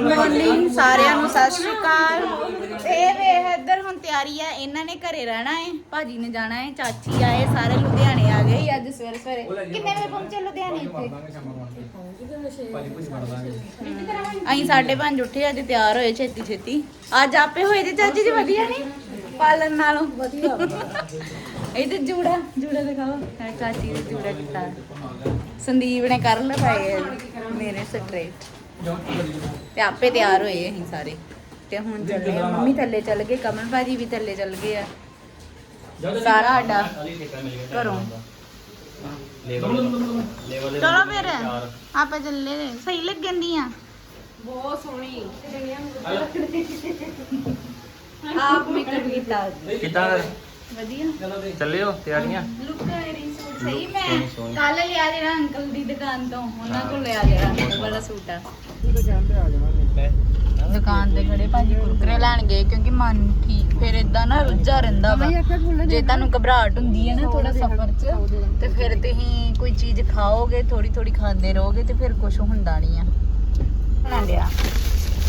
Good ਸਾਰਿਆਂ ਨੂੰ ਸਤਿ ਸ਼੍ਰੀ ਅਕਾਲ। ਇਹ ਵੇਖ ਇੱਧਰ ਹੁਣ ਤਿਆਰੀ ਆ, ਇਹਨਾਂ ਨੇ ਘਰੇ ਰਹਿਣਾ ਹੈ ਭਾਜੀ ਨੇ ਜਾਣਾ ਹੈ ਚਾਚੀ ਆਏ, ਸਾਰੇ ਲੁਧਿਆਣੇ ਆ ਗਏ ਅੱਜ ਸਵੇਰੇ ਸਵੇਰੇ। ਕਿੰਨੇ ਵਜੇ ਪਹੁੰਚੇ ਲੁਧਿਆਣੇ ਇੱਥੇ? ਅਸੀਂ 5:30 ਉੱਠੇ, ਅੱਜ ਤਿਆਰ ਹੋਏ ਛੇਤੀ ਛੇਤੀ। ਅੱਜ ਆਪੇ ਹੋਏ ਤੇ ਚਾਚੀ ਜੀ, ਵਧੀਆ ਨਹੀਂ ਪਾਲਣ ਨਾਲੋਂ। ਵਧੀਆ ਇਹ ਜੂੜਾ ਜੂੜਾ ਦਿਖਾਓ। ਚਾਚੀ ਨੇ ਜੂੜਾ ਕੀਤਾ ਸੰਦੀਪ ਨੇ ਕਰ ਲਵਾਏ ਮੇਰੇ ਸਟ੍ਰੇਟ ਤੇ ਆਪੇ ਤਿਆਰ ਹੋਏ ਅਸੀਂ ਸਾਰੇ। ਤੇ ਹੁਣ ਚੱਲੇ ਆ। ਮੰਮੀ ਥੱਲੇ ਚੱਲ ਗਏ ਕਮਲ ਭਾਜੀ ਵੀ ਥੱਲੇ ਚੱਲ ਗਏ ਆ। ਸਾਰਾ ਸਾਡਾ ਘਰੋਂ। ਚਲੋ ਫਿਰ ਆਪੇ ਚੱਲੇ। ਸਹੀ ਲੱਗਣ ਦੀਆਂ ਬਹੁਤ ਸੋਹਣੀ। ਆਪ ਮੇਕਅਪ ਕੀਤਾ ਕਿੱਦਾਂ ਵਧੀਆ। ਚੱਲੇ ਹੋ ਤਿਆਰੀਆਂ। ਲੁੱਕ ਮੇਰੀ ਸੂਟ ਸਹੀ। ਮੈਂ ਕੱਲ ਲਿਆ ਜਿਹੜਾ ਅੰਕਲ ਦੀ ਦੁਕਾਨ ਤੋਂ ਉਹਨਾਂ ਕੋਲ ਲਿਆ ਜਿਹੜਾ ਉਹ ਵਾਲਾ ਸੂਟ। ਆ ਦੁਕਾਨ ਤੇ ਖੜੇ ਭਾਜੀ ਕੁਰਕਰੇ ਲੈਣ ਗਏ ਕਿਉਂਕਿ ਮਨ ਠੀਕ ਫਿਰ ਇਦਾਂ ਨਾ ਰੁੱਝਾ ਰਹਿੰਦਾ ਵਾ। ਜੇ ਤੁਹਾਨੂੰ ਘਬਰਾਹਟ ਹੁੰਦੀ ਹੈ ਨਾ ਥੋੜਾ ਸਫ਼ਰ 'ਚ ਤੇ ਫਿਰ ਤੁਸੀਂ ਕੋਈ ਚੀਜ਼ ਖਾਓਗੇ ਥੋੜੀ ਥੋੜੀ ਖਾਂਦੇ ਰਹੋਗੇ ਤੇ ਫਿਰ ਕੁਝ ਹੁੰਦਾ ਨਹੀਂ ਆ। ਬਣਾ ਲਿਆ।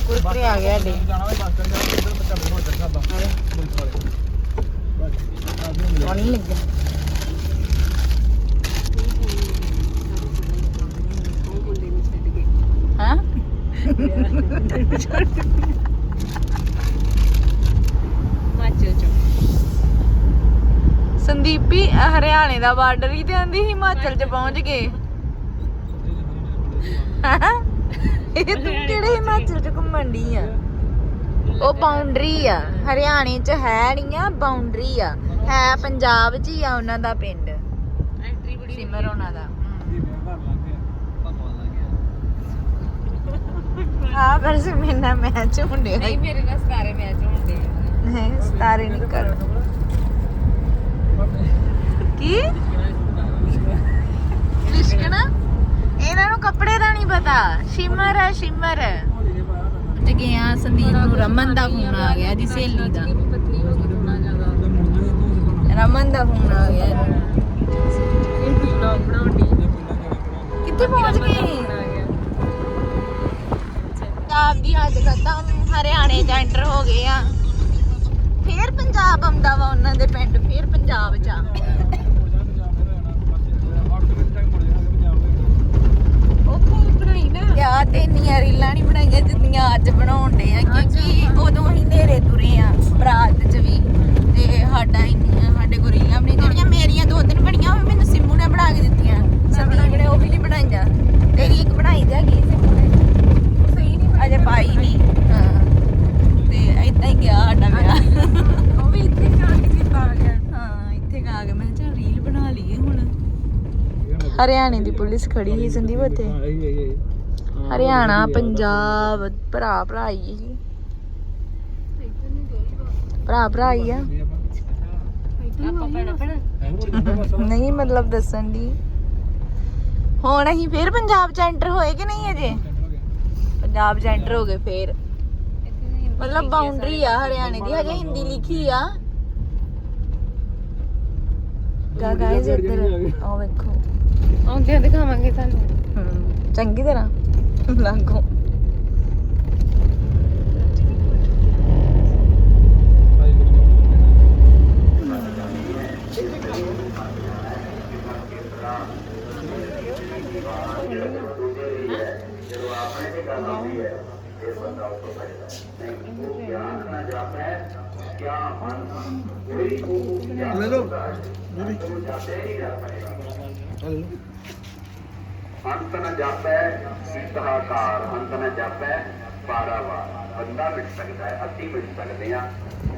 ਕੁਰਕਰੇ ਆ ਗਏ ਸਾਡੇ। ਸੋਹਣੀ ਲੱਗਿਆ ਹਾਂ ਮਾਚੋ ਚੋ ਸੰਦੀਪੀ ਹਰਿਆਣੇ ਦਾ ਬਾਰਡਰ ਹੀ ਤੇ ਆਂਦੀ ਹਿਮਾਚਲ ਚ ਪਹੁੰਚ ਗਏ ਹੈਂ? ਇਹ ਤੂੰ ਕਿਹੜੇ ਹਿਮਾਚਲ ਚ ਘੁੰਮਣ ਦੀ ਆ ਉਹ ਬਾਉਂਡਰੀ ਆ। ਹਰਿਆਣੇ ਚ ਹੈ ਨਹੀਂ ਆ ਬਾਉਂਡਰੀ ਆ। ਹੈ ਪੰਜਾਬ ਚ ਹੀ ਆ ਉਹਨਾਂ ਦਾ ਪਿੰਡ। ਐਂਟਰੀ ਬੜੀ ਸਿਮਰ ਉਹਨਾਂ ਦਾ ਹਾਂ ਪਰ ਸਿਮਰ ਮੈਚ ਹੁੰਦੇ ਨਹੀਂ ਮੇਰੇ ਨਾਲ ਸਾਰੇ ਮੈਚ ਹੁੰਦੇ ਨਹੀਂ ਸਤਾਰੇ ਨਹੀਂ ਕਰ। ਕੀ? ਲਿਸ਼ਕਣਾ। ਇਹਨਾਂ ਨੂੰ ਕੱਪੜੇ ਦਾ ਨਹੀਂ ਪਤਾ। ਸ਼ਿਮਰ ਹੈ ਸ਼ਿਮਰ। ਤੇ ਗਿਆ ਸੰਦੀਪ ਨੂੰ ਰਮਨ ਦਾ ਫੋਨ ਆ ਗਿਆ ਦੀ ਸਹੇਲੀ ਦਾ। ਰਮਨ ਦਾ ਫੋਨ ਆ ਗਿਆ ਕਿੱਥੇ ਪਹੁੰਚ ਗਏ? ਪੰਜਾਬ ਦੀ ਹੱਦ ਖਤਮ ਹਰਿਆਣੇ ਚ ਐਂਟਰ ਹੋ ਗਏ ਆ। ਫੇਰ ਪੰਜਾਬ ਆਉਂਦਾ ਵਾ ਉਹਨਾਂ ਦੇ ਪਿੰਡ, ਫੇਰ ਪੰਜਾਬ ਚ ਆ। ਯਾ ਤੇ ਇੰਨੀਆਂ ਰੀਲਾਂ ਨਹੀਂ ਬਣਾਈਆਂ ਜਿੰਨੀਆਂ ਅੱਜ ਬਣਾਉਣ ਦੇ ਆ ਕਿਉਂਕਿ ਉਦੋਂ ਅਸੀਂ ਨੇਰੇ ਤੁਰੇ ਆ ਬਰਾਤ ਚ ਵੀ। ਤੇ ਸਾਡਾ ਇੰਨੀਆਂ ਸਾਡੇ ਕੋਲ ਰੀਲਾਂ ਵੀ ਨਹੀਂ ਜਿਹੜੀਆਂ ਮੇਰੀਆਂ ਦੋ ਤਿੰਨ ਬਣੀਆਂ ਉਹ ਵੀ ਮੈਨੂੰ ਸਿੰਮੂ ਨੇ ਬਣਾ ਕੇ ਦਿੱਤੀਆਂ ਸੰਦੀਪ ਨੇ ਉਹ ਵੀ ਨਹੀਂ ਬਣਾਈਆਂ ਤੇਰੀ ਇੱਕ ਬਣਾਈ ਤੇ ਹੈਗੀ ਸਿੰਮੂ ਨੇ ਉਹ ਸਹੀ ਨਹੀਂ ਅਜੇ ਪਾਈ ਨਹੀਂ ਹਾਂ ਤੇ ਏਦਾਂ ਹੀ ਗਿਆ ਸਾਡਾ ਵਿਆਹ ਉਹ ਵੀ ਇੱਥੇ ਜਾ ਕੇ ਕੀਤਾ ਆ ਗਿਆ ਹਾਂ ਇੱਥੇ ਆ ਕੇ ਮੈਂ ਕਿਹਾ ਚੱਲ ਰੀਲ ਬਣਾ ਲਈਏ ਹੁਣ ਹਰਿਆਣੇ ਦੀ ਪੁਲਿਸ ਖੜੀ ਸੀ ਸੰਦੀਪ ਉੱਥੇ। ਹਰਿਆਣਾ ਪੰਜਾਬ ਭਰਾ ਭਰਾ ਹੀ ਸੀ। ਭਰਾ ਭਰਾ ਹੀ ਆ। ਨਹੀਂ ਮਤਲਬ ਦੱਸਣ ਦੀ। ਹੁਣ ਅਸੀਂ ਫੇਰ ਪੰਜਾਬ ਚ ਐਂਟਰ ਹੋਏ ਕਿ ਨਹੀਂ ਅਜੇ? ਪੰਜਾਬ ਚ ਐਂਟਰ ਹੋ ਗਏ ਫੇਰ। ਮਤਲਬ ਬਾਉਂਡਰੀ ਆ ਹਰਿਆਣੇ ਦੀ ਹਜੇ ਹਿੰਦੀ ਲਿਖੀ ਆ। ਗਾ ਗਾਇਜ਼ ਇੱਧਰ ਆਹ ਵੇਖੋ। ਆਉਂਦਿਆਂ ਦਿਖਾਵਾਂਗੇ ਤੁਹਾਨੂੰ। ਹਮ, ਚੰਗੀ ਤਰ੍ਹਾਂ। ਲਾਗੋ। ਲੈ ਲਓ। ਅੰਤ ਨ ਜਾਪੈ ਸੀਤਹਾਕਾਰ ਅੰਤ ਨ ਜਾਪੈ ਪਾਰਾਵਾਰ ਬੰਦਾ ਮਿਟ ਸਕਦਾ ਹੈ ਅਸੀਂ ਮਿਟ ਸਕਦੇ ਹਾਂ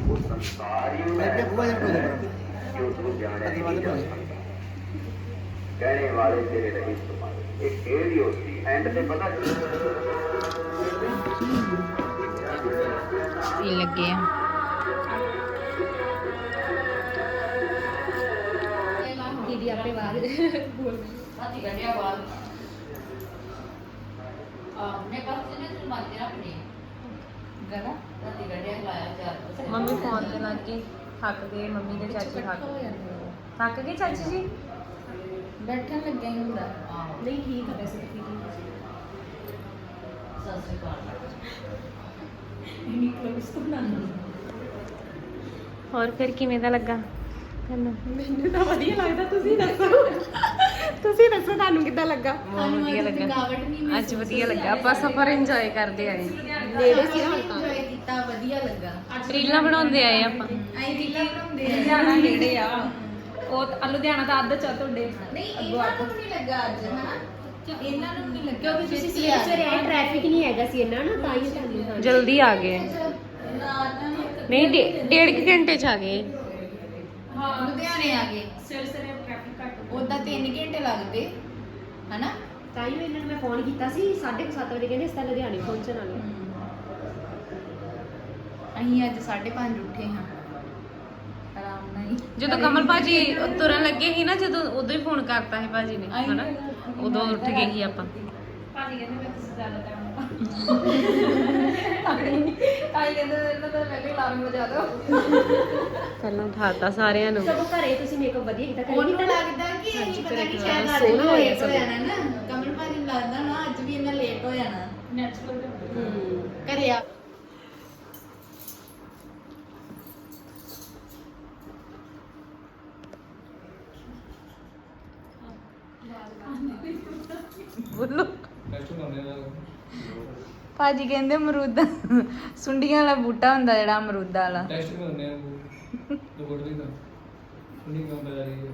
ਉਹ ਸੰਸਾਰ ਹੀ ਮੈਂ ਕਿਹਾ ਬੁਆ ਯਾਰ ਕੋਈ ਕਿ ਉਸ ਨੂੰ ਜਾਣਿਆ ਅਗਲੀ ਨਹੀਂ ਵਾਰ ਜਾ ਸਕਦਾ ਕਹਿਣੇ ਵਾਲੇ ਤੇਰੇ ਰਹੀ ਤੁਮਾਰੇ ਇਹ ਖੇਡ ਤੇ ਗਲਾ? ਮੰਮੀ ਫੋਨ ਤੇ ਲੱਗ ਕੇ ਥੱਕ ਗਏ ਮੰਮੀ ਦੇ ਚਾਚੀ ਥੱਕ ਗਏ। ਥੱਕ ਗਏ ਚਾਚੀ ਜੀ? ਬੈਠਣ ਲੱਗਿਆ ਹੀ ਹੁੰਦਾ ਨਹੀਂ ਠੀਕ ਹੈ ਵੈਸੇ ਠੀਕ ਹੈ ਹੋਰ ਫਿਰ ਕਿਵੇਂ ਦਾ ਲੱਗਾ? ਤੁਹਾਨੂੰ ਮੈਨੂੰ ਤਾਂ ਵਧੀਆ ਲੱਗਦਾ ਤੁਸੀਂ ਦੱਸੋ। ਤੁਸੀਂ ਦੱਸੋ ਤੁਹਾਨੂੰ ਕਿੱਦਾਂ ਲੱਗਾ? ਬਹੁਤ ਵਧੀਆ ਲੱਗਾ। ਅੱਜ ਵਧੀਆ ਲੱਗਾ। ਆਪਾਂ ਸਫ਼ਰ ਇੰਜੋਏ ਕਰਦੇ ਆਏ। ਨੇੜੇ ਸੀ ਹੁਣ ਤਾਂ। ਇੰਜੋਏ ਕੀਤਾ ਵਧੀਆ ਲੱਗਾ। ਰੀਲਾਂ ਬਣਾਉਂਦੇ ਆਏ ਆਪਾਂ। ਅਸੀਂ ਰੀਲਾਂ ਬਣਾਉਂਦੇ ਆ ਲੁਧਿਆਣਾ ਨੇੜੇ ਆ। ਉਹ ਤਾਂ- ਲੁਧਿਆਣਾ ਤਾਂ ਅੱਧ ਚਾ ਤੁਹਾਡੇ। ਨਹੀਂ ਇਹਨਾਂ ਨੂੰ ਨਹੀਂ ਲੱਗਾ ਅੱਜ ਹਨਾ? ਇਹਨਾਂ ਨੂੰ ਨਹੀਂ ਲੱਗਾ। ਕਿਉਂਕਿ ਤੁਸੀਂ ਸਵੇਰੇ ਸਵੇਰੇ ਆਏ ਟ੍ਰੈਫਿਕ ਨਹੀਂ ਹੈਗਾ ਸੀ ਇੰਨਾ ਨਾ ਤਾਂ ਹੀ ਤੁਹਾਨੂੰ ਹਾਂ ਜਲਦੀ ਆ ਗਏ। ਨਹੀਂ ਡੇ- ਡੇਢ ਕੁ ਘੰਟੇ ਚ ਆ ਗਏ। ਲੁਧਿਆਣੇ ਆ ਗਏ। ਸਿਰ ਸਿਰੇ ਟ੍ਰੈਫਿਕ ਘੱਟ ਉਹਦਾ 3 ਘੰਟੇ ਲੱਗਦੇ ਹਨਾ? ਤਾਂ ਹੀ ਇਹਨਾਂ ਨੂੰ ਮੈਂ ਫੋਨ ਕੀਤਾ ਸੀ 7:30 ਵਜੇ ਕਹਿੰਦੇ ਇਸ ਤਾਂ ਲੁਧਿਆਣੇ ਪਹੁੰਚਣ ਵਾਲੇ ਅਸੀਂ ਅੱਜ 5:30 ਉੱਠੇ ਹਾਂ। ਆਰਾਮ ਨਾਲ ਹੀ। ਜਦੋਂ ਕਮਲ ਭਾਜੀ ਤੁਰਨ ਲੱਗੇ ਸੀ ਨਾ ਜਦੋਂ ਉਦੋਂ ਹੀ ਫੋਨ ਕਰਤਾ ਸੀ ਭਾਜੀ ਨੇ ਹਨਾ? ਉਦੋਂ ਉੱਠ ਗਏ ਸੀ ਆਪਾਂ। ਭਾਜੀ ਕਹਿੰਦੇ ਮੈਂ ਤੁਸੀਂ ਜ਼ਿਆਦਾ ਟਾਈਮ ਕਾਈ ਕਹਿੰਦੇ ਇਹਨਾਂ ਦਾ ਪਹਿਲੇ ਅਲਾਰਮ ਵਜਾ ਦਿਓ ਪਹਿਲਾਂ ਉਠਾਤਾ ਸਾਰਿਆਂ ਨੂੰ। ਸਭ ਘਰੇ ਤੁਸੀਂ ਮੇਕਅਪ ਵਧੀਆ ਕੀਤਾ ਕਰੀ ਉਹਨੂੰ ਕੀਤਾ ਲੱਗਦਾ ਕਿ ਅਸੀਂ ਪਤਾ ਨਹੀਂ ਹਾਂ, ਸ਼ਾਇਦ ਸੋਹਣਾ ਅੱਜ ਹੋਇਆ ਲੇਟ ਹੋ ਸਗੋਂ। ਜਾਣਾ ਨਾ। ਕਮਲ ਭਾਜੀ ਨੂੰ ਲੱਗਦਾ ਨਾ ਅੱਜ ਵੀ ਇਹਨਾਂ ਲੇਟ ਹੋ ਜਾਣਾ। ਨੈਚੁਰਲ ਹੂੰ। ਘਰੇ ਆ ਬੋਲੋ ਭਾਜੀ ਕਹਿੰਦੇ ਅਮਰੂਦ ਸੁੰਡੀਆਂ ਵਾਲਾ ਬੂਟਾ ਹੁੰਦਾ ਜਿਹੜਾ ਅਮਰੂਦਾ ਵਾਲਾ। ਟੈਸਟ ਕਰਨੇ ਆ ਉਹ ਤੋਂ ਗੁੱਡ ਵੀ ਨਾ ਸੁਣੀ ਕਿਉਂ ਬਜਾ ਰਹੀ ਹੈ?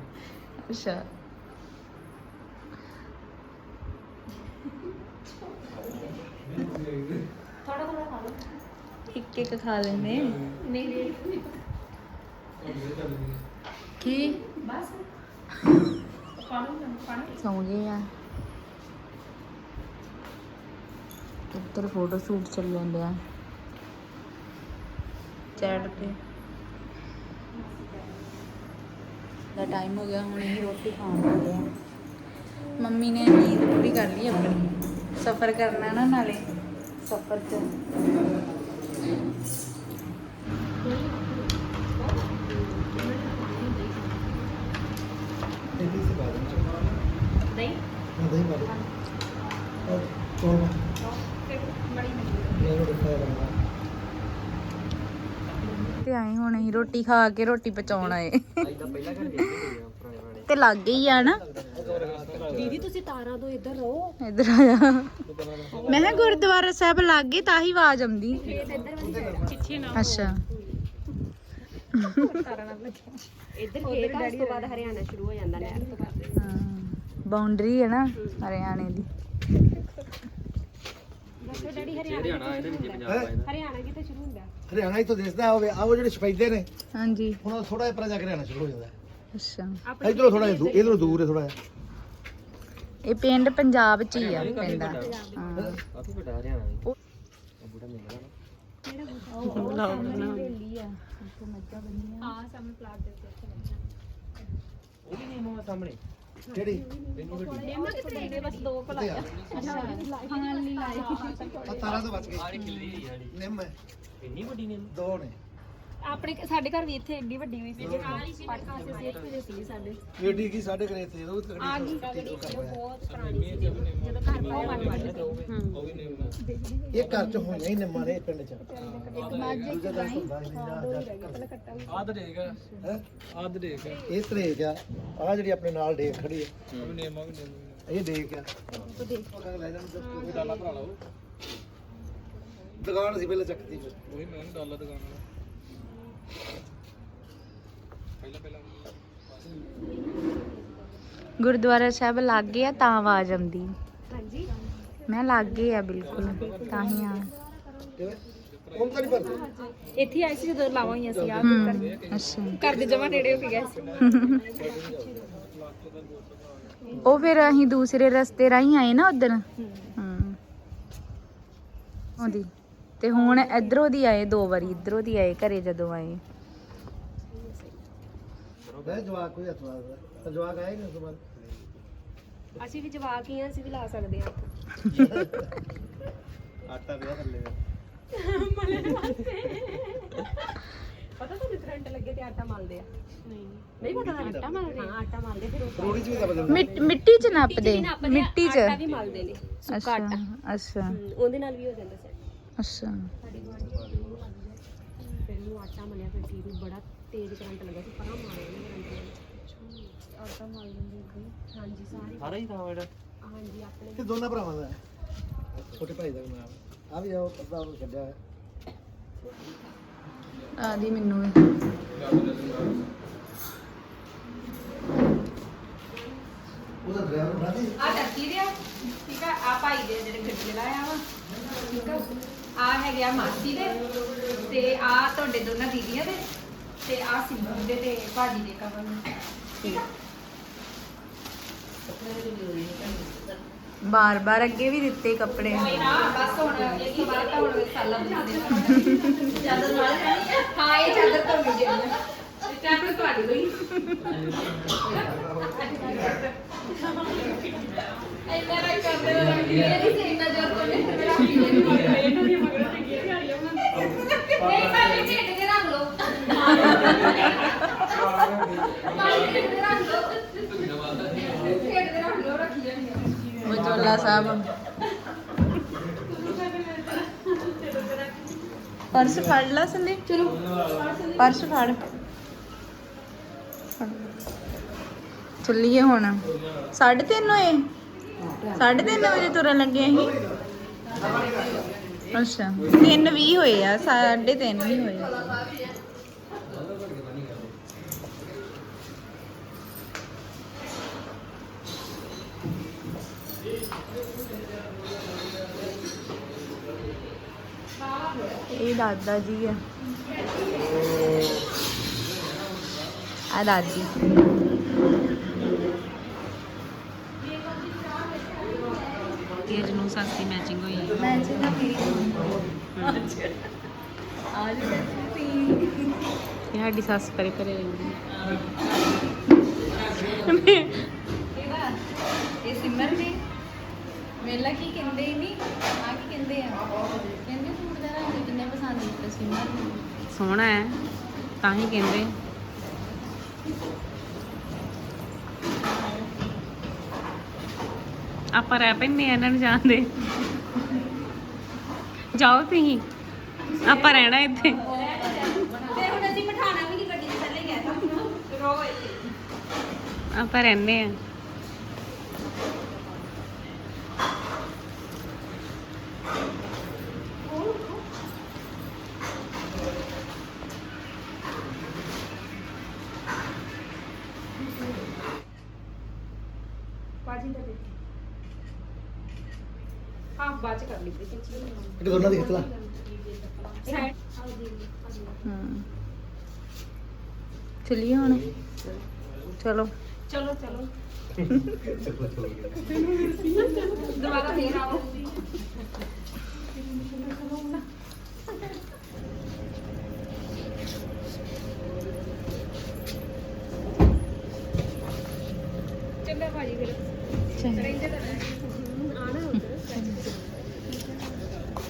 ਅੱਛਾ। ਇੱਕ ਇੱਕ ਖਾ ਲੈਂਦੇ। ਨਹੀਂ ਕੀ? ਸੌਂ ਗਏ ਆ। ਉੱਧਰ ਫੋਟੋ ਸ਼ੂਟ ਚੱਲ ਜਾਂਦੇ ਆ ਚੈਟ ਤੇ। ਦਾ ਟਾਈਮ ਹੋ ਗਿਆ ਹੁਣ ਇਹ ਰੋਟੀ ਖਾਣ ਲੱਗੇ ਆ। ਮੰਮੀ ਨੇ ਨੀਂਦ ਪੂਰੀ ਕਰ ਲਈ ਆਪਣੀ। ਸਫ਼ਰ ਕਰਨਾ ਨਾ ਨਾਲੇ ਸਫ਼ਰ 'ਚ। ਨਹੀਂ। ਤੇ ਆਏ ਹੁਣ ਅਸੀਂ ਰੋਟੀ ਖਾ ਕੇ ਰੋਟੀ ਪਚਾਉਣ ਆਏ। ਤੇ ਲੱਗ ਗਈ ਆ ਨਾ। ਦੀਦੀ ਤੁਸੀਂ ਤਾਰਾਂ ਤੋਂ ਇੱਧਰ ਰਹੋ। ਇੱਧਰ ਆਇਆ ਮੈਂ ਕਿਹਾ ਗੁਰਦੁਆਰਾ ਸਾਹਿਬ ਲੱਗ ਗਏ ਤਾਂ ਹੀ ਆਵਾਜ਼ ਆਉਂਦੀ। ਅੱਛਾ। ਇੱਧਰ ਖੇਤ ਆ ਉਸ ਤੋਂ ਬਾਅਦ ਹਰਿਆਣਾ ਸ਼ੁਰੂ ਹੋ ਜਾਂਦਾ ਨਹਿਰ ਤੋਂ ਬਾਅਦ। ਹਾਂ। ਬਾਉਂਡਰੀ ਹੈ ਨਾ ਹਰਿਆਣੇ ਦੀ। ਦੱਸੋ ਡੈਡੀ ਹਰਿਆਣਾ ਹਰਿਆਣਾ ਕਿੱਥੇ ਸ਼ੁਰੂ ਹੁੰਦਾ? ਹਰਿਆਣਾ ਇੱਥੋਂ ਦਿਸਦਾ ਹੋਵੇ ਆਹ ਉਹ ਜਿਹੜੇ ਸਫੈਦੇ ਨੇ ਹਾਂਜੀ। ਹੁਣ ਥੋੜਾ ਜਿਹਾ ਪਰਾਂ ਜਾ ਕੇ ਹਰਿਆਣਾ ਸ਼ੁਰੂ ਹੋ ਜਾਂਦਾ ਅੱਛਾ। ਇਧਰੋਂ ਥੋੜਾ ਜਿਹਾ ਦੂ- ਇਧਰੋਂ ਦੂਰ ਹੈ ਥੋੜਾ ਜਿਹਾ। ਇਹ ਪਿੰਡ ਪੰਜਾਬ ਚ ਹੀ ਆ ਪੈਂਦਾ ਹਾਂ। ਕਿਹੜੀ? ਨੇਮਾ ਕਿੱਥੇ ਹੈਗੇ ਬਸ ਦੋ ਕੋਲ ਆ। ਤਾਰਾਂ ਤੋਂ ਬਚ ਗਈ। ਨਿੰਮ ਹੈ। ਇੰਨੀ ਵੱਡੀ ਨਿੰਮ। ਦੋ ਨੇ। ਆਪਣੇ ਸਾਡੇ ਘਰ ਵੀ ਇੱਥੇ ਏਡੀ ਵੱਡੀ ਹੋਈ ਸੀ ਪਟਕਾ ਸੇ ਸੀ ਇੱਥੇ ਦੇ ਸੀ ਸਾਡੇ। ਏਡੀ ਕੀ ਸਾਡੇ ਘਰੇ ਇੱਥੇ ਉਹ ਤਕੜੀ ਆ ਗਈ। ਬਹੁਤ ਪੁਰਾਣੀ ਸੀ ਜਦੋਂ ਘਰ ਬਹੁਤ ਵੱਡ ਵੱਡ ਉਹ ਵੀ ਨਹੀਂ ਹੁੰਦਾ ਇਹ ਘਰ ਚ ਹੋਈਆਂ ਹੀ ਨਿੰਮਾਂ ਨੇ ਪਿੰਡ ਚ। ਦੂਜਾ ਤਾਂ ਹੁੰਦਾ ਹੀ ਨਹੀਂ ਆਦ ਦੇਖਾ ਹੈ? ਆਦ ਦੇਖ ਇਹ ਤਰੇਜ ਆ। ਆ ਜਿਹੜੀ ਆਪਣੇ ਨਾਲ ਡੇਕ ਖੜੀ ਹੈ ਉਹ ਵੀ ਨੇਮਾ ਵੀ ਨੇਮ ਇਹ ਡੇਕ ਆ। ਲੈ ਜਾਣ ਕੋਈ ਡਾਲਾ ਭਰਾ ਲਓ। ਦੁਕਾਨ ਸੀ ਪਹਿਲਾਂ ਚੱਕਦੀ ਫਿਰ ਉਹੀ ਮੈਂ ਡਾਲਾ ਦੁਕਾਨ ਵਾਲਾ। ਪਹਿਲਾਂ ਪਹਿਲਾਂ ਗੁਰਦੁਆਰਾ ਸਾਹਿਬ ਲੱਗ ਗਿਆ ਤਾਂ ਆਵਾਜ਼ ਆਉਂਦੀ। ਹਾਂਜੀ। ਮੈਂ ਲੱਗ ਆ ਬਿਲਕੁਲ। ਤਾਂ ਹੀ ਆ। ਕਿਵੇਂ ਹੁਣ ਤਾਂ ਨਹੀਂ ਭਰਦੇ। ਇੱਥੇ ਆਏ ਸੀ ਜਦੋਂ ਲਾਵਾਂ ਹੋਈਆਂ ਸੀ ਆ ਹੂੰ ਅੱਛਾ। ਘਰ ਦੇ ਜਮਾ ਨੇੜੇ ਹੋ ਕੇ ਗਏ ਸੀ। ਉਹ ਫਿਰ ਅਸੀਂ ਦੂਸਰੇ ਰਸਤੇ ਰਾਹੀਂ ਆਏ ਨਾ ਉਧਰ? ਹੂੰ। ਉਹਦੀ ਤੇ ਹੁਣ ਇਧਰੋਂ ਦੀ ਆਏ ਦੋ ਵਾਰੀ ਇਧਰੋਂ ਦੀ ਆਏ ਘਰੇ ਜਦੋਂ ਆਏ। ਜਵਾਕ ਕੋਈ ਜਵਾਕ ਅਸੀਂ ਵੀ ਜਵਾਕ ਹੀ ਆ ਅਸੀਂ ਵੀ ਲਾ ਸਕਦੇ ਆ। ਆਟਾ ਪਿਆ ਥੱਲੇ। ਪਤਾ ਤੁਹਾਨੂੰ ਕਰੰਟ ਲੱਗੇ ਤੇ ਆਟਾ ਮਲਦੇ ਆ? ਨਹੀਂ ਨਹੀਂ। ਪਤਾ ਆਟਾ ਮਲਦੇ ਹਾਂ ਆਟਾ ਮਲਦੇ ਫਿਰ ਉਹ ਰੋੜੀ ਚ ਵੀ ਤਾਂ ਬਦਲਣਾ ਮਿੱਟ- ਮਿੱਟੀ 'ਚ ਨੱਪਦੇ ਮਿੱਟੀ 'ਚ ਆਟਾ ਵੀ ਮਲਦੇ ਨੇ। ਸੁੱਕਾ ਅੱਛਾ ਆਟਾ। ਅੱਛਾ। ਹਮ, ਉਹਦੇ ਨਾਲ ਵੀ ਹੋ ਜਾਂਦਾ ਅੱਛਾ। ਸਾਡੀ ਗਵਾਂਢੀ ਦੀ ਨੂੰ ਲੱਗ ਗਿਆ ਨੂੰ ਆਟਾ ਮਲਿਆ ਫਿਰ ਠੀਕ ਬੜਾ ਤੇਜ਼ ਕਰੰਟ ਲੱਗਾ ਸੀ ਪਰਾਂ ਮਾਰਿਆ ਨੇ। ਕਰੰਟ ਆਟਾ ਮਲ ਦਿੰਦੇ ਸੀ ਹਾਂਜੀ ਸਾਰੇ। ਸਾਰਾ ਹੀ ਤਾਂ ਬੇਟਾ ਹਾਂਜੀ ਆਪਣੇ ਤੇ ਦੋਨਾਂ ਭਰਾਵਾਂ ਦਾ। ਛੋਟੇ ਭਾਈ ਦਾ ਨਾਮ। ਆ ਵੀ ਆਓ ਅੱਧਾ ਉਹ ਕੱਢਿਆ ਹੋਇਆ। ਆਦੀ ਮੈਨੂੰ ਵੀ। ਉਹਦਾ ਡਰਾਈਵਰ ਬਣਾ ਦੇ ਆ ਟੱਕੀ ਦੇ ਆ ਠੀਕ ਆ ਆ ਭਾਈ ਦੇ ਜਿਹੜੇ ਗੱਡੀ ਲਾਇਆ ਵਾ। ਠੀਕ ਆ। ਆ ਹੈਗੇ ਆ ਮਾਸੀ ਦੇ ਤੇ ਆ ਤੁਹਾਡੇ ਦੋਨਾਂ ਦੀਦੀਆਂ ਦੇ ਤੇ ਆ ਸਿੰਬੂ ਦੇ ਤੇ ਭਾਜੀ ਦੇ ਕਵਰ ਠੀਕ ਆ? ਬਾਰ ਬਾਰ ਅੱਗੇ ਵੀ ਦਿੱਤੇ ਕੱਪੜੇ। ਕੋਈ ਨਾ ਬਸ ਹੁਣ ਇਸ ਤੋਂ ਬਾਅਦ ਤਾਂ ਹੁਣ ਸਾਲਾ ਬਣਾ ਦੇਣਾ। ਚਾਦਰ ਨਾਲ ਹਾਂ ਇਹ ਚਾਦਰ ਤੋਂ ਮਿਲ ਜਾਣੀ ਆ। ਚਾਦਰ ਤੁਹਾਡੀ ਲਈ। ਇੰਨਾ ਨਾ ਕਰਦੇ ਹੋ ਰੱਖੀ ਇਹ ਨਹੀਂ ਸੀ ਮਜੋਲਾ ਸਾਹਿਬ। ਪਰਸ ਫੜ ਲਾ ਸੰਦੀਪ। ਚਲੋ। ਪਰਸ ਫੜ। ਫੜ। ਚੱਲੀਏ ਹੁਣ। 3:30 ਹੋਏ। 3:30 ਵਜੇ ਤੁਰਨ ਲੱਗੇ ਅਸੀਂ। ਅੱਛਾ। 3:20 ਹੋਏ ਆ 3:30 ਨਹੀਂ ਹੋਏ ਇਹ ਦਾਦਾ ਜੀ ਆ। ਆ ਦਾਦੀ। ਤੇਜ ਨੂੰ ਸਸਤੀ ਮੈਚਿੰਗ ਹੋਈ ਹੈ। ਮੈਂ ਜਿਹੜਾ ਪੀ ਅੱਜ ਪੀ ਇਹ ਸਾਡੀ ਸੱਸ ਕਰੇ ਕਰੇ ਰਹਿੰਦੀ ਇਹਦਾ ਇਹ ਸਿਮਰ ਦੀ ਮੇਲਾ ਕੀ ਕਹਿੰਦੇ ਨਹੀਂ ਆ ਕੀ ਕਹਿੰਦੇ ਆ? ਦਾ ਰੰਗ ਕਿੰਨੇ ਸੋਹਣਾ ਹੈ, ਤਾਂ ਹੀ ਕਹਿੰਦੇ। ਆਪਾਂ ਰਹਿ ਪੈਂਦੇ ਆ ਇਹਨਾਂ ਨੂੰ ਜਾਣਦੇ ਜਾਓ ਤੁਸੀਂ, ਆਪਾਂ ਰਹਿਣਾ ਇੱਥੇ। ਫਿਰ ਹੁਣ ਅਸੀਂ ਬਿਠਾਣਾ ਵੀ ਨਹੀਂ ਗੱਡੀ 'ਚ ਥੱਲੇ ਗਿਆ ਤਾਂ ਰੋ ਆਪਾਂ ਰਹਿੰਦੇ ਆ ਬਾਜੀ ਦਾ ਦੇ ਹਾਂ ਦੀ ਖਿੱਚ ਲਾ। ਹਮ। ਚੱਲੀਏ ਹੁਣ। ਚਲੋ। ਚਲੋ ਚਲੋ। ਦੁਬਾਰਾ ਫੇਰ ਆਓ ਚੰਗਾ ਭਾਜੀ ਫਿਰ ਚੰਗਾ ਰਹਿੰਦੇ ਤਾਂ ਆਣਾ ਉਧਰ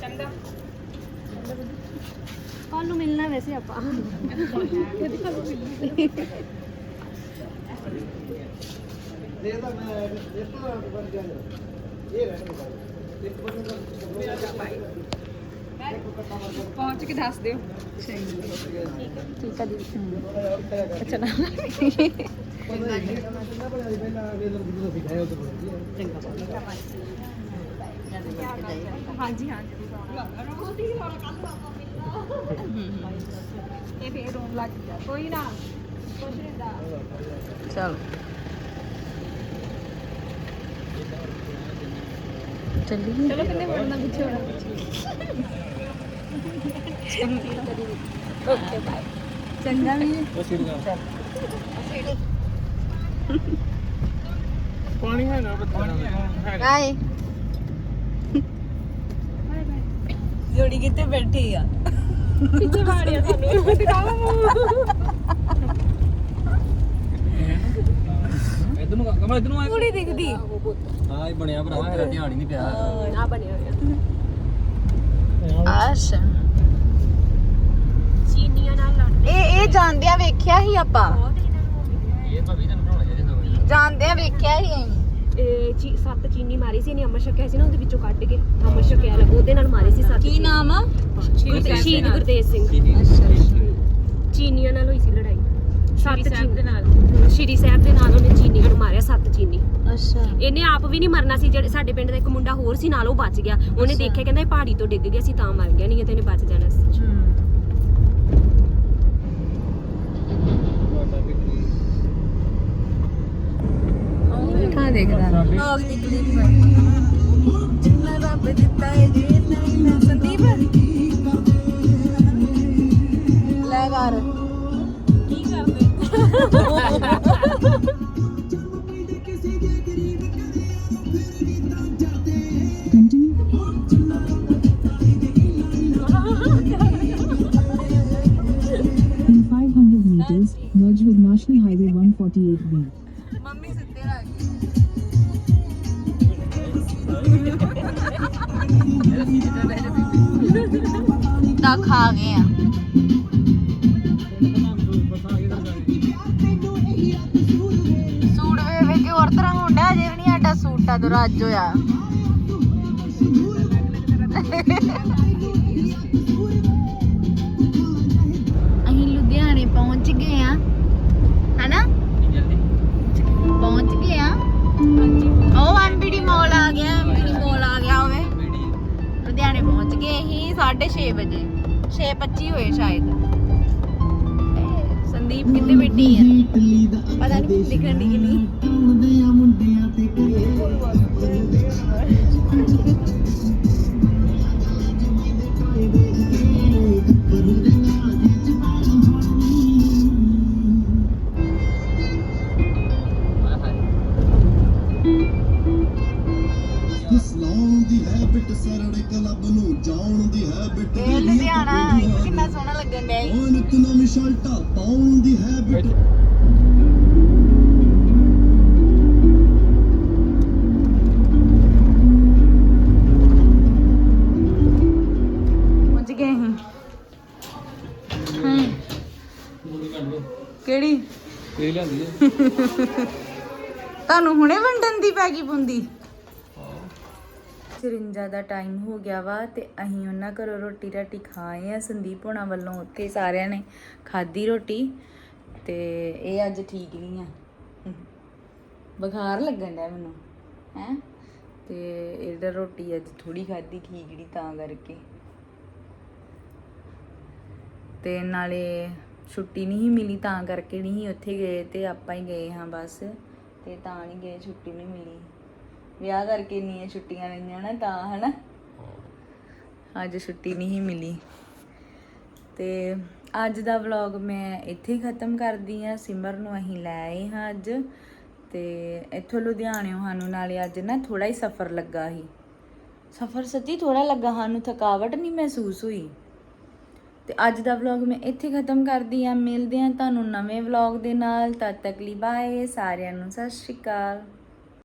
ਚੰਗਾ ਕੱਲ ਨੂੰ ਮਿਲਣਾ ਵੈਸੇ ਆਪਾਂ। ਕਦੀ ਤਾਂ ਮੈਂ ਇਸ ਤੋਂ ਬਣ ਗਿਆ ਇਹ ਰਹਿਣ ਦੇ ਇੱਕ ਬੰਦੇ ਦਾ ਪਹੁੰਚ ਕੇ ਦੱਸ ਦਿਓ। ਠੀਕ ਆ ਦੀਦੀ ਅੱਛਾ, ਨਾ। ਹਾਂਜੀ ਹਾਂ ਰੋਟੀ ਹੁਣ ਕੱਲ ਨੂੰ ਆਪਾਂ ਮਿਲਣਾ ਇਹ ਫੇਰ ਰੋਣ ਲੱਗ ਗਿਆ ਕੋਈ ਨਾ ਕੁਛ ਨਹੀਂ ਦਾ ਚਲੋ ਚੱਲੀਏ ਚਲੋ ਕਿੰਨੇ ਵੜਨਾ ਪਿੱਛੇ ਹੋਣਾ ਓਕੇ ਬਾਏ ਚੰਗਾ ਵੀ ਪਾਣੀ ਹੈਗਾ ਬੱਚਾ ਹਾਏ ਜੋੜੀ ਕਿੱਥੇ ਬੈਠੀ ਆ। ਪਿੱਛੇ ਵਾੜਿਆ ਤੁਹਾਨੂੰ ਦਿਖਾਵਾ ਮੂੰਹ ਇਧਰ ਨੂੰ ਕਮਲ ਇਧਰ ਨੂੰ ਆ। ਕੁੜੀ ਦਿਖਦੀ। ਹਾਂ ਇਹ ਬਣਿਆ ਭਰਾ ਮੇਰਾ ਧਿਆਨ ਹੀ ਨਹੀਂ ਪਿਆ ਆ ਬਣਿਆ ਹੋਇਆ। ਆਸ਼ਾ। ਚੀਨੀਆਂ ਨਾਲ ਲੜ ਇਹ ਇਹ ਜਾਂਦਿਆਂ ਵੇਖਿਆ ਸੀ ਆਪਾਂ। ਬਹੁਤ ਇਹਨਾਂ ਨੂੰ ਹੋ ਗਈ ਇਹ ਭਾਬੀ ਤੈਨੂੰ ਬਣਾਉਣਾ ਚਾਹੀਦਾ ਜਾਂਦਿਆਂ ਵੇਖਿਆ ਸੀ। ਅਸੀਂ ਸੱਤ ਚੀਨੀ ਮਾਰੀ ਸੀ ਇਹਨੇ ਅਮਰ ਛਕਿਆ ਸੀ ਨਾ ਉਹਦੇ ਵਿੱਚੋਂ ਕੱਢ ਕੇ ਅਮਰ ਛਕਿਆ ਲੱਗ ਉਹਦੇ ਨਾਲ ਮਾਰੇ ਸੀ ਸੱਤ ਕੀ ਨਾਮ ਆ? ਗੁਰਦੇ- ਸ਼ਹੀਦ ਗੁਰਦੇਵ ਸਿੰਘ। ਚੀਨੀਆਂ ਨਾਲ ਹੋਈ ਸੀ ਲੜਾਈ। ਸੱਤ ਸਾਹਿਬ ਦੇ ਨਾਲ। ਸ਼੍ਰੀ ਸਾਹਿਬ ਦੇ ਨਾਲ ਉਹਨੇ ਚੀਨੀਆਂ ਨੂੰ ਮਾਰਿਆ ਸੱਤ ਚੀਨੀ। ਅੱਛਾ। ਇਹਨੇ ਆਪ ਵੀ ਨਹੀਂ ਮਰਨਾ ਸੀ ਜਿਹੜੇ ਸਾਡੇ ਪਿੰਡ ਦਾ ਇੱਕ ਮੁੰਡਾ ਹੋਰ ਸੀ ਨਾਲ ਉਹ ਬਚ ਗਿਆ। ਉਹਨੇ ਦੇਖਿਆ ਕਹਿੰਦਾ ਇਹ ਪਹਾੜੀ ਤੋਂ ਡਿੱਗ ਗਿਆ ਸੀ ਤਾਂ ਮਰ ਗਿਆ ਨਹੀਂ ਤੇ ਇਹਨੇ ਬਚ ਜਾਣਾ ਸੀ। ਕਾ ਦੇਖਦਾ ਲੋਕ ਨਿਕਲੀ ਜਿੰਨਾ ਰੱਬ ਦਿੱਤਾ ਹੈ ਜੀ ਨਹੀਂ ਨਾ ਸੰਦੀਪ ਲੈ ਕਰ ਕੀ ਕਰਦੇ In 500 meters, merge with National Highway 148B. ਤਾਂ ਖਾ ਗਏ ਆ। ਸੂਟ ਵੇ ਵੇ ਕੇ ਹੋਰ ਤਰ੍ਹਾਂ ਹੁੰਦਾ ਜੇ ਵੀ ਨਹੀਂ ਸਾਡਾ ਸੂਟਾਂ ਤੋਂ ਰੱਜ ਹੋਇਆ। ਅਸੀਂ ਲੁਧਿਆਣੇ ਪਹੁੰਚ ਗਏ ਆ। ਹਨਾ? ਪਹੁੰਚ ਗਏ ਆ। ਉਹ ਐਮਬੀਡੀ ਮਾਲ ਆ ਗਿਆ, ਐਮਬੀਡੀ ਮਾਲ ਆ ਗਿਆ ਹੋਵੇ। ਲੁਧਿਆਣੇ ਪਹੁੰਚ ਗਏ ਹੀ 6:30 ਵਜੇ। 6:25 ਹੋਏ ਸ਼ਾਇਦ। ਇਹ ਸੰਦੀਪ ਕਿੱਥੇ ਬੈਠੀ ਹੈ ਪਤਾ ਨਹੀਂ ਦਿਖਣ ਦੀ ਕਿ ਨਹੀਂ। ਸਲਾਉਣ ਗਏ ਅਸੀਂ। ਹਾਂ। ਕਿਹੜੀ? ਇਹ ਲਿਆਂਦੀ ਹੈ ਤੁਹਾਨੂੰ ਹੁਣੇ ਵੰਡਣ ਦੀ ਪੈ ਗਈ ਬੁੰਦੀ। ਸਰਿੰਜਾ ਦਾ ਟਾਈਮ ਹੋ ਗਿਆ ਵਾ ਤੇ ਅਸੀਂ ਉਹਨਾਂ ਘਰੋਂ ਰੋਟੀ ਰਾਟੀ ਖਾਏ ਆ। ਸੰਦੀਪ ਹੋਣਾ ਵੱਲੋਂ ਉੱਥੇ ਸਾਰਿਆਂ ਨੇ ਖਾਧੀ ਰੋਟੀ ਤੇ ਇਹ ਅੱਜ ਠੀਕ ਨਹੀਂ ਆ। ਬੁਖਾਰ ਲੱਗਣ ਡਿਆ ਮੈਨੂੰ ਹੈ? ਤੇ ਇਹਦਾ ਰੋਟੀ ਅੱਜ ਥੋੜੀ ਖਾਧੀ ਖੀਚੜੀ ਤਾਂ ਕਰਕੇ। ਤੇ ਨਾਲੇ ਛੁੱਟੀ ਨਹੀਂ ਮਿਲੀ, ਤਾਂ ਕਰਕੇ ਨਹੀਂ ਉੱਥੇ ਗਏ ਤੇ ਆਪਾਂ ਹੀ ਗਏ ਹਾਂ ਬਸ। ਤੇ ਤਾਂ ਨਹੀਂ ਗਏ, ਛੁੱਟੀ ਨਹੀਂ ਮਿਲੀ। ਵਿਆਹ ਕਰਕੇ ਇੰਨੀਆਂ ਛੁੱਟੀਆਂ ਲੈਂਦੀਆਂ ਨਾ ਤਾਂ, ਹਨਾ? ਅੱਜ ਛੁੱਟੀ ਨਹੀਂ ਮਿਲੀ। ਤੇ ਅੱਜ ਦਾ ਵਲੌਗ ਮੈਂ ਇੱਥੇ ਹੀ ਖਤਮ ਕਰਦੀ ਆ ਸਿਮਰ ਨੂੰ ਅਸੀਂ ਲੈ ਆਏ ਹਾਂ ਅੱਜ। ਤੇ ਇੱਥੋਂ ਲੁਧਿਆਣਿਓਂ ਸਾਨੂੰ ਨਾਲੇ ਅੱਜ ਨਾ ਥੋੜਾ ਹੀ ਸਫ਼ਰ ਲੱਗਾ ਸੀ। ਸਫ਼ਰ ਸੱਚੀ ਥੋੜਾ ਲੱਗਾ, ਸਾਨੂੰ ਥਕਾਵਟ ਨਹੀਂ ਮਹਿਸੂਸ ਹੋਈ। ਤੇ ਅੱਜ ਦਾ ਵਲੌਗ ਮੈਂ ਇੱਥੇ ਖਤਮ ਕਰਦੀ ਆ ਮਿਲਦੇ ਆ ਤੁਹਾਨੂੰ ਨਵੇਂ ਵਲੌਗ ਦੇ ਨਾਲ। ਤਦ ਤੱਕ ਲਈ ਬਾਏ ਸਾਰਿਆਂ ਨੂੰ ਸਤਿ ਸ਼੍ਰੀ ਅਕਾਲ।